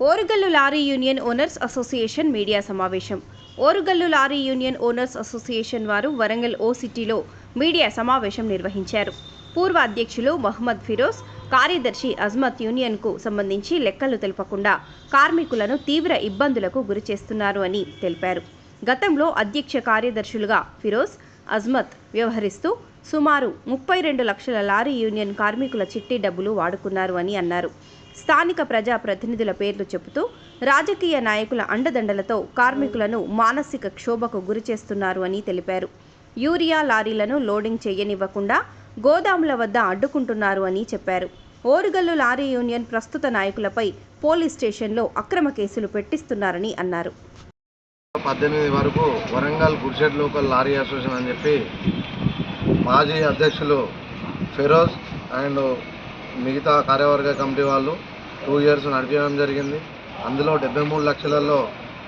Orugallu lorry union owners association media సమావేశం. Orugallu lorry union owners association వారు వరంగల్ ఓ సిటీలో media సమావేశం నిర్వహించారు. పూర్వ అధ్యక్షులు మహమ్మద్ ఫిరోజ్ కార్యదర్శి అజ్మత్ యూనియన్కు సంబంధించి లెక్కలు తెలపకుండా కార్మికులను తీవ్ర ఇబ్బందులకు గురిచేస్తున్నారు అని తెలిపారు. గతంలో అధ్యక్ష కార్యదర్శులుగా ఫిరోజ్ అజ్మత్ వ్యవహరిస్తూ సుమారు ముప్పై రెండు లక్షల లారీ యూనియన్ కార్మికుల చిట్టి డబ్బులు వాడుకున్నారు అని అన్నారు. స్థానిక ప్రజా ప్రతినిధుల పేర్లు చెబుతూ రాజకీయ నాయకుల అండదండలతో కార్మికులను మానసిక క్షోభకు గురిచేస్తున్నారు అని తెలిపారు. యూరియా లారీలను లోడింగ్ చేయనివ్వకుండా గోదాముల వద్ద అడ్డుకుంటున్నారు అని చెప్పారు. ఓరుగల్లు లారీ యూనియన్ ప్రస్తుత నాయకులపై పోలీస్ స్టేషన్లో అక్రమ కేసులు పెట్టిస్తున్నారని అన్నారు. పద్దెనిమిది వరకు Warangal good shed local lorry association అని చెప్పి మాజీ అధ్యక్షులు ఫిరోజ్ అండ్ మిగతా కార్యవర్గ కమిటీ వాళ్ళు టూ ఇయర్స్ నడిపించడం జరిగింది. అందులో డెబ్బై మూడు లక్షలలో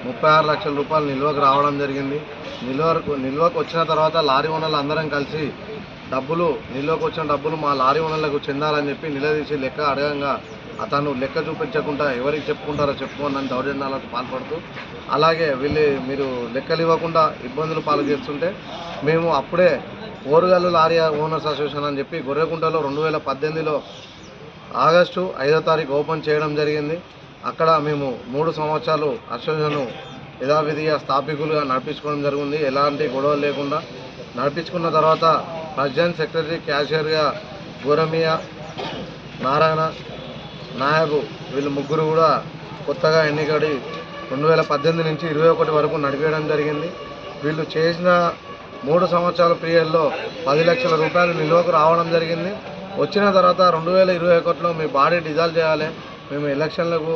ముప్పై ఆరు లక్షల రూపాయలు నిల్వకు రావడం జరిగింది. నిల్వకు నిల్వకు వచ్చిన తర్వాత లారీ ఓనర్లు అందరం కలిసి డబ్బులు నిల్వకు వచ్చిన డబ్బులు మా లారీ ఓనర్లకు చెందాలని చెప్పి నిలదీసి లెక్క అడగంగా అతను లెక్క చూపించకుండా ఎవరికి చెప్పుకుంటారో చెప్పుకోనని దౌర్జన్యాలకు పాల్పడుతూ అలాగే వీళ్ళు మీరు లెక్కలు ఇవ్వకుండా ఇబ్బందులు పాలు చేస్తుంటే మేము అప్పుడే ఓరుగల్లు లారీ ఓనర్స్ అసోసియేషన్ అని చెప్పి గొర్రెకుంటలో రెండు వేల పద్దెనిమిదిలో ఆగస్టు ఐదో తారీఖు ఓపెన్ చేయడం జరిగింది. అక్కడ మేము మూడు సంవత్సరాలు అశ్వజను యథావిధిగా స్థాపికులుగా నడిపించుకోవడం జరిగింది. ఎలాంటి గొడవలు లేకుండా నడిపించుకున్న తర్వాత ప్రెసిడెంట్ సెక్రటరీ క్యాషియర్గా గోరమియా నారాయణ నాయబు వీళ్ళు ముగ్గురు కూడా కొత్తగా ఎన్నికడి రెండు వేల పద్దెనిమిది నుంచి ఇరవై ఒకటి వరకు నడిపేయడం జరిగింది. వీళ్ళు చేసిన మూడు సంవత్సరాల పీరియడ్లో పది లక్షల రూపాయలు నిల్వకు రావడం జరిగింది. వచ్చిన తర్వాత రెండు వేల ఇరవై ఒకటిలో మీ బాడీ డిజాల్వ్ చేయాలి మేము ఎలక్షన్లకు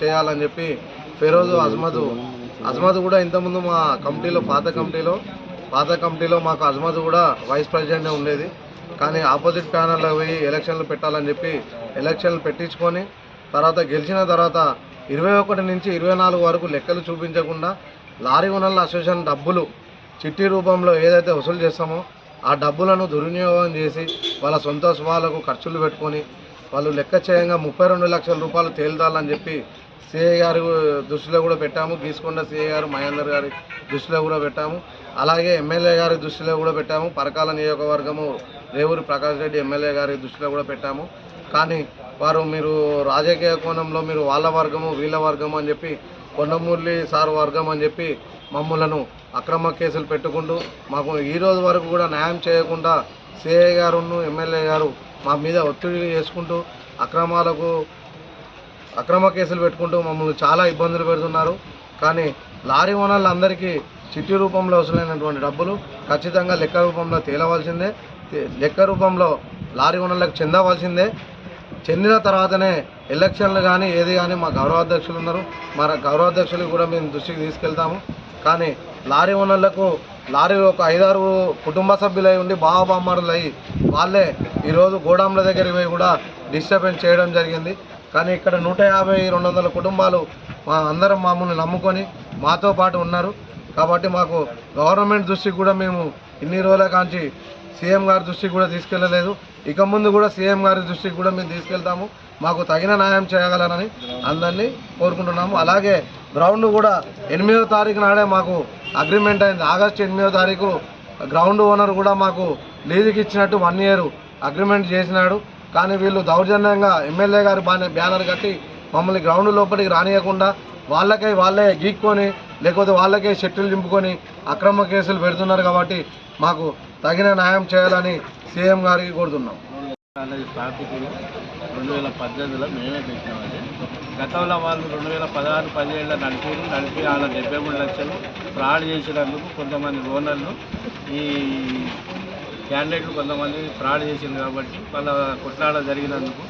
చేయాలని చెప్పి ఫిరోజు అజ్మద్ అజ్మద్ కూడా ఇంతకుముందు మా కమిటీలో పాత కమిటీలో పాత కమిటీలో మాకు అజ్మద్ కూడా వైస్ ప్రెసిడెంట్ ఉండేది. కానీ ఆపోజిట్ ప్యానల్లో పోయి ఎలక్షన్లు పెట్టాలని చెప్పి ఎలక్షన్లు పెట్టించుకొని తర్వాత గెలిచిన తర్వాత ఇరవై ఒకటి నుంచి ఇరవై నాలుగు వరకు లెక్కలు చూపించకుండా లారీ ఓనర్ల అసోసియేషన్ డబ్బులు చిట్టి రూపంలో ఏదైతే వసూలు చేస్తామో ఆ డబ్బులను దుర్వినియోగం చేసి వాళ్ళ సొంత స్వాలకు ఖర్చులు పెట్టుకొని వాళ్ళు లెక్క చేయంగా ముప్పై రెండు లక్షల రూపాయలు తేలుతాలని చెప్పి సిఐ గారి దృష్టిలో కూడా పెట్టాము. గీసుకొండ సిఐ గారు మహేందర్ గారి దృష్టిలో కూడా పెట్టాము. అలాగే ఎమ్మెల్యే గారి దృష్టిలో కూడా పెట్టాము. పరకాల నియోజకవర్గము రేవూరి ప్రకాష్ రెడ్డి ఎమ్మెల్యే గారి దృష్టిలో కూడా పెట్టాము. కానీ వారు మీరు రాజకీయ కోణంలో మీరు వాళ్ళ వర్గము వీళ్ళ వర్గము అని చెప్పి కొండమూర్లి సార్ వర్గం అని చెప్పి మమ్మలను అక్రమ కేసులు పెట్టుకుంటూ మాకు ఈరోజు వరకు కూడా న్యాయం చేయకుండా సిఐ గారును ఎమ్మెల్యే గారు మా మీద ఒత్తిడి చేసుకుంటూ అక్రమాలకు అక్రమ కేసులు పెట్టుకుంటూ మమ్మల్ని చాలా ఇబ్బందులు పెడుతున్నారు. కానీ లారీ ఓనర్లందరికీ చిట్టి రూపంలో వసూలైనటువంటి డబ్బులు ఖచ్చితంగా లెక్క రూపంలో తేలవలసిందే. లెక్క రూపంలో లారీ ఓనర్లకు చెందవలసిందే. చెందిన తర్వాతనే ఎలక్షన్లు కానీ ఏది కానీ మా గౌరవాధ్యక్షులు ఉన్నారు. మా గౌరవాధ్యక్షులు కూడా మేము దృష్టికి తీసుకెళ్తాము. కానీ లారీ ఓనర్లకు లారీ ఒక ఐదారు కుటుంబ సభ్యులై ఉండి బావబామ్మరులు అయ్యి వాళ్ళే ఈరోజు గోడాంల దగ్గరికి పోయి కూడా డిస్టర్బెన్స్ చేయడం జరిగింది. కానీ ఇక్కడ నూట యాభై రెండు వందల కుటుంబాలు మా అందరం మామూలు నమ్ముకొని మాతో పాటు ఉన్నారు. కాబట్టి మాకు గవర్నమెంట్ దృష్టికి కూడా మేము ఇన్ని రోజుల కాంచి సీఎం గారి దృష్టికి కూడా తీసుకెళ్ళలేదు. ఇక ముందు కూడా సీఎం గారి దృష్టికి కూడా మేము తీసుకెళ్తాము. మాకు తగిన న్యాయం చేయగలరని అందరినీ కోరుకుంటున్నాము. అలాగే గ్రౌండ్ కూడా ఎనిమిదో తారీఖు నాడే మాకు అగ్రిమెంట్ అయింది. ఆగస్టు ఎనిమిదో తారీఖు గ్రౌండ్ ఓనర్ కూడా మాకు లీజుకి ఇచ్చినట్టు వన్ ఇయర్ అగ్రిమెంట్ చేసినాడు. కానీ వీళ్ళు దౌర్జన్యంగా ఎమ్మెల్యే గారు బ్యానర్ కట్టి మమ్మల్ని గ్రౌండ్ లోపలికి రానియకుండా వాళ్ళకై వాళ్ళే గీక్కొని లేకపోతే వాళ్ళకే షెట్లు దింపుకొని అక్రమ కేసులు పెడుతున్నారు కాబట్టి మాకు తగిన న్యాయం చేయాలని సీఎం గారికి కోరుతున్నాం. రెండు వేల పద్దెనిమిదిలో మేమే పెట్టినామండి గతంలో వాళ్ళు రెండు వేల పదహారు పదిహేళ్ళ నడిపారు నడిపి వాళ్ళ డెబ్బై మూడు లక్షలు ఫ్రాడ్ చేసినందుకు కొంతమంది ఓనర్లు ఈ క్యాండిడేట్లు కొంతమంది ఫ్రాడ్ చేసింది కాబట్టి వాళ్ళ కొట్లాడ జరిగినందుకు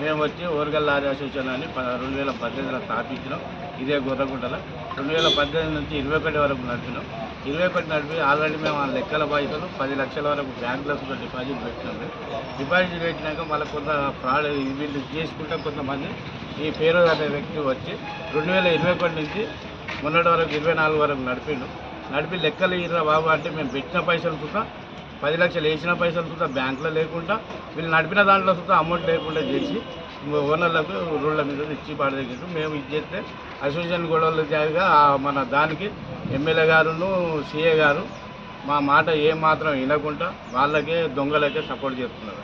మేము వచ్చి ఓరగల్ లారీ అసోసియేషన్ అని ప- రెండు వేల పద్దెనిమిదిలో స్థాపించినాం. ఇదే గొర్రగుంటలో రెండు వేల పద్దెనిమిది నుంచి ఇరవై ఒకటి వరకు నడిపినాం. ఇరవై ఒకటి నడిపి ఆల్రెడీ మేము ఆ లెక్కల బాధ్యతలు పది లక్షల వరకు బ్యాంకులో డిపాజిట్ పెట్టినాము డిపాజిట్ పెట్టినాక మళ్ళీ కొంత ఫ్రాడ్ వీళ్ళు చేసుకుంటే కొంతమంది ఈ పేరు అనే వ్యక్తి వచ్చి రెండు వేల ఇరవై ఒకటి నుంచి మొన్నటి వరకు ఇరవై నాలుగు వరకు నడిపిండు. నడిపి లెక్కలు ఇరా బాబు అంటే మేము పెట్టిన పైసలు కూడా పది లక్షలు వేసిన పైసలు సుతా బ్యాంకులో లేకుండా వీళ్ళు నడిపిన దాంట్లో సుతా అమౌంట్ లేకుండా చేసి ఓనర్లకు రోడ్ల మీద ఇచ్చి పాడదగ్గిండ్రు మేము ఇది చేస్తే అసోసియేషన్ గొడవలు జాగా మన దానికి ఎమ్మెల్యే గారును సీఏ గారు మా మాట ఏమాత్రం మాత్రం వినకుండా వాళ్ళకే దొంగలకే సపోర్ట్ చేస్తున్నారు.